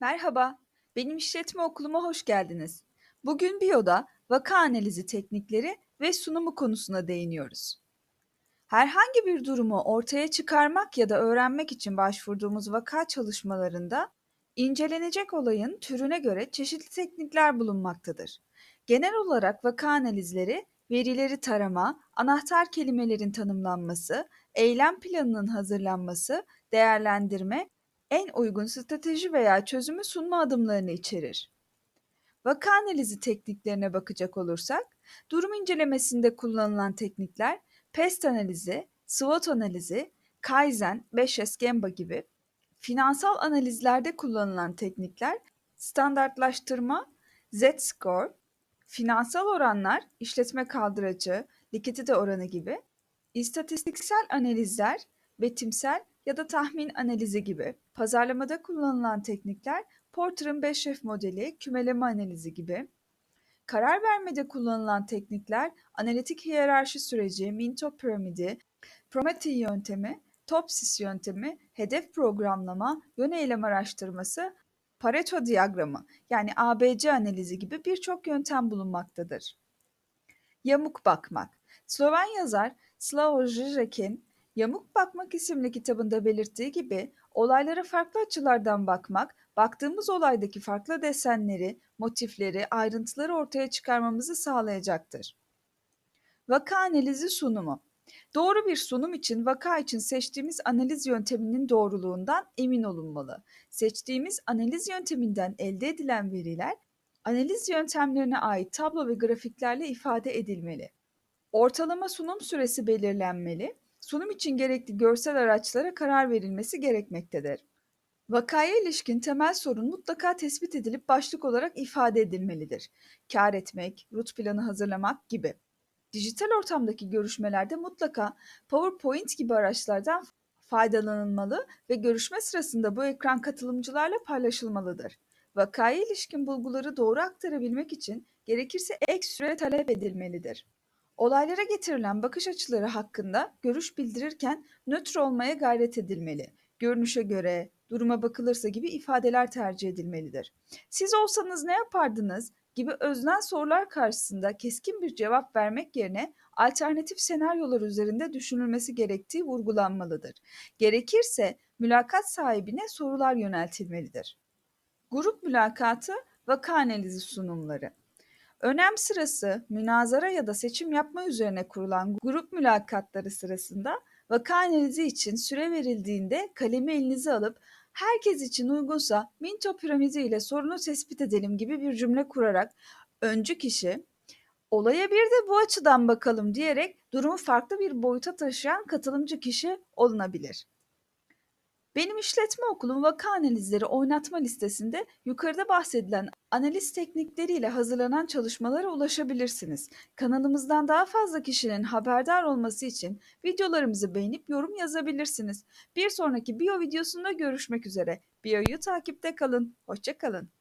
Merhaba, benim işletme okuluma hoş geldiniz. Bugün Biyo'da vaka analizi teknikleri ve sunumu konusuna değiniyoruz. Herhangi bir durumu ortaya çıkarmak ya da öğrenmek için başvurduğumuz vaka çalışmalarında incelenecek olayın türüne göre çeşitli teknikler bulunmaktadır. Genel olarak vaka analizleri verileri tarama, anahtar kelimelerin tanımlanması, eylem planının hazırlanması, değerlendirme, en uygun strateji veya çözümü sunma adımlarını içerir. Vaka analizi tekniklerine bakacak olursak, durum incelemesinde kullanılan teknikler PEST analizi, SWOT analizi, Kaizen, 5S Gemba gibi. Finansal analizlerde kullanılan teknikler standartlaştırma, Z-score, finansal oranlar, işletme kaldıracı, likidite oranı gibi. İstatistiksel analizler, betimsel ya da tahmin analizi gibi. Pazarlamada kullanılan teknikler Porter'ın 5F modeli, kümeleme analizi gibi. Karar vermede kullanılan teknikler analitik hiyerarşi süreci, Minto piramidi, Prometey yöntemi, Topsis yöntemi, hedef programlama, yön eylem araştırması, Pareto diyagramı yani ABC analizi gibi birçok yöntem bulunmaktadır. Yamuk bakmak. Sloven yazar Slavoj Žižek'in Yamuk Bakmak isimli kitabında belirttiği gibi olaylara farklı açılardan bakmak, baktığımız olaydaki farklı desenleri, motifleri, ayrıntıları ortaya çıkarmamızı sağlayacaktır. Vaka analizi sunumu. Doğru bir sunum için vaka için seçtiğimiz analiz yönteminin doğruluğundan emin olunmalı. Seçtiğimiz analiz yönteminden elde edilen veriler analiz yöntemlerine ait tablo ve grafiklerle ifade edilmeli. Ortalama sunum süresi belirlenmeli. Sunum için gerekli görsel araçlara karar verilmesi gerekmektedir. Vakaya ilişkin temel sorun mutlaka tespit edilip başlık olarak ifade edilmelidir. Kar etmek, rut planı hazırlamak gibi. Dijital ortamdaki görüşmelerde mutlaka PowerPoint gibi araçlardan faydalanılmalı ve görüşme sırasında bu ekran katılımcılarla paylaşılmalıdır. Vakaya ilişkin bulguları doğru aktarabilmek için gerekirse ek süre talep edilmelidir. Olaylara getirilen bakış açıları hakkında görüş bildirirken nötr olmaya gayret edilmeli. Görünüşe göre, duruma bakılırsa gibi ifadeler tercih edilmelidir. Siz olsanız ne yapardınız gibi öznel sorular karşısında keskin bir cevap vermek yerine alternatif senaryolar üzerinde düşünülmesi gerektiği vurgulanmalıdır. Gerekirse mülakat sahibine sorular yöneltilmelidir. Grup mülakatı vaka analizi sunumları. Önem sırası, münazara ya da seçim yapma üzerine kurulan grup mülakatları sırasında vaka analizi için süre verildiğinde kalemi elinize alıp herkes için uygunsa Minto piramidi ile sorunu tespit edelim gibi bir cümle kurarak öncü kişi olaya bir de bu açıdan bakalım diyerek durumu farklı bir boyuta taşıyan katılımcı kişi olunabilir. Benim işletme okulum vaka analizleri oynatma listesinde yukarıda bahsedilen analiz teknikleriyle hazırlanan çalışmalara ulaşabilirsiniz. Kanalımızdan daha fazla kişinin haberdar olması için videolarımızı beğenip yorum yazabilirsiniz. Bir sonraki biyo videosunda görüşmek üzere. Biyo'yu takipte kalın. Hoşçakalın.